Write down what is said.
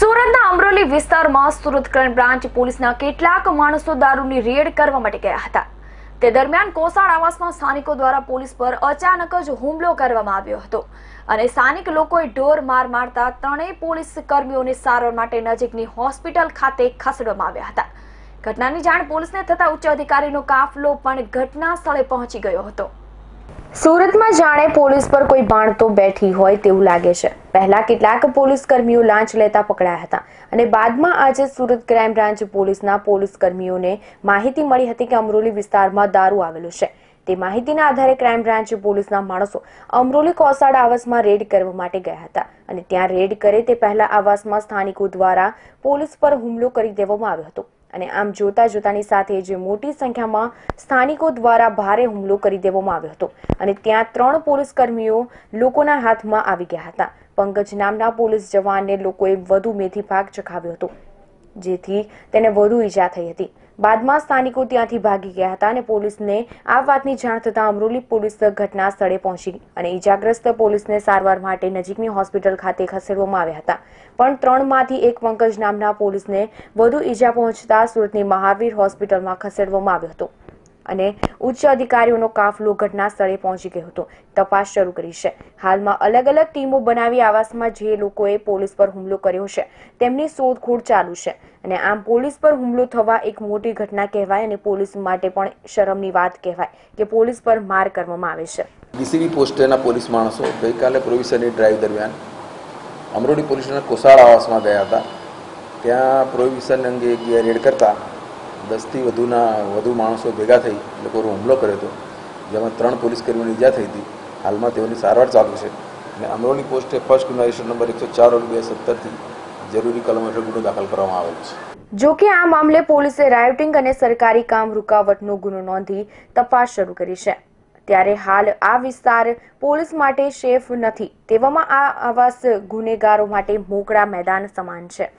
સુરતના અમરોલી વિસ્તારમાં Surat crime branch પોલીસના કેટલાક માણસો દારૂની રેડ કરવા માટે ગયા હતા. તે દરમિયાન કોસાળ આવાસમાં સ્થાનિકો દ્વારા પોલીસ પર અચાનક જ હુમલો કરવામાં આવ્યો હતો અને સ્થાનિક લોકોએ ઢોર માર મારતા ત્રણેય પોલીસ કર્મીઓને સારવાર માટે નજીકની હોસ્પિટલ ખાતે ખસેડવામાં આવ્યા હતા. ઘટનાની જાણ પોલીસને થતા ઉચ્ચ અધિકારીનો કાફલો પણ ઘટના સ્થળે પહોંચી ગયો હતો. સુરતમાં જાણે પોલીસ પર કોઈ બાણતો બેઠી હોય તેવું લાગે છે. પહેલા કેટલાક પોલીસ કર્મીઓ લાંચ લેતા પકડાયા હતા અને બાદમાં આજે સુરત ક્રાઇમ બ્રાન્ચ પોલીસના પોલીસ કર્મીઓને માહિતી મળી હતી કે અમરોલી વિસ્તારમાં દારૂ આવેલો છે. તે માહિતીના આધારે ક્રાઇમ બ્રાન્ચ પોલીસના માણસો અમરોલી કોસાડ આવાસમાં રેડ કરવા માટે ગયા હતા અને ત્યાં રેડ કરે તે પહેલા આવાસમાં સ્થાનિકો દ્વારા પોલીસ પર હુમલો કરી દેવામાં આવ્યો હતો. અને આમ જોતા જોતાની સાથે જે મોટી સંખ્યામાં સ્થાનિકો દ્વારા ભારે હુમલો કરી દેવામાં આવ્યો હતો. અને ત્યાં ત્રણ પોલીસ કર્મીઓ લોકોના હાથમાં આવી ગયા હતા. પંકજ નામના પોલીસ જવાનને લોકોએ વધુ મેથી પાક ચખાવ્યો હતો, જેથી તેને વધુ ઈજા થઈ હતી. બાદમાં સ્થાનિકો ત્યાંથી ભાગી ગયા હતા અને પોલીસને આ વાતની જાણ થતાં અમરોલી પોલીસ ઘટના સ્થળે પહોંચી અને ઈજાગ્રસ્ત પોલીસને સારવાર માટે નજીકની હોસ્પિટલ ખાતે ખસેડવામાં આવ્યા હતા. પણ ત્રણમાંથી એક પંકજ નામના પોલીસને વધુ ઈજા પહોંચતા સુરતની મહાવીર હોસ્પિટલમાં ખસેડવામાં આવ્યો હતો. અને ઉચ્ચ અધિકારીઓનો કાફલો ઘટના પહોંચી ગયો હતો. તપાસ શરૂ કરી છે. હાલમાં અલગ અલગ ટીમો બનાવી આવાસમાં જે લોકોએ પોલીસ પર હુમલો કર્યો છે, તેમની શોધખોળ ચાલુ છે. અને આમ પોલીસ પર હુમલો થવા એક મોટી ઘટના કહેવાય અને પોલીસ માટે પણ શરમની વાત કહેવાય કે પોલીસ પર માર કરવામાં આવે છે. ડીસીબી પોસ્ટેના પોલીસ માણસો ગઈકાલે પ્રોવિઝનની ડ્રાઈવ દરમિયાન અમરોલી પોલીસના કોસાળ આવાસમાં ગયા હતા. ત્યાં પ્રોવિઝન અંગે રેડ કરતા દસથી વધુના વધુ માણસો ભેગા થઈ લોકો હુમલો કર્યો હતો. જેમાં ત્રણ પોલીસ કર્મીઓની ઈજા થઈ હતી. હાલમાં તેઓની સારવાર ચાલુ છે. અને અમરોલી પોસ્ટે ફર્સ્ટ ગુના નંબર એકસો ચાર બે સત્તરથી જરૂરી કલમ હેઠળ ગુનો દાખલ કરવામાં આવેલ છે. જો કે આ મામલે પોલીસે રાયોટિંગ અને સરકારી કામ રૂકાવટનો ગુનો નોંધી તપાસ શરૂ કરી છે. ત્યારે હાલ આ વિસ્તાર પોલીસ માટે સેફ નથી. તેવામાં આ આવાસ ગુનેગારો માટે મોકળા મેદાન સમાન છે.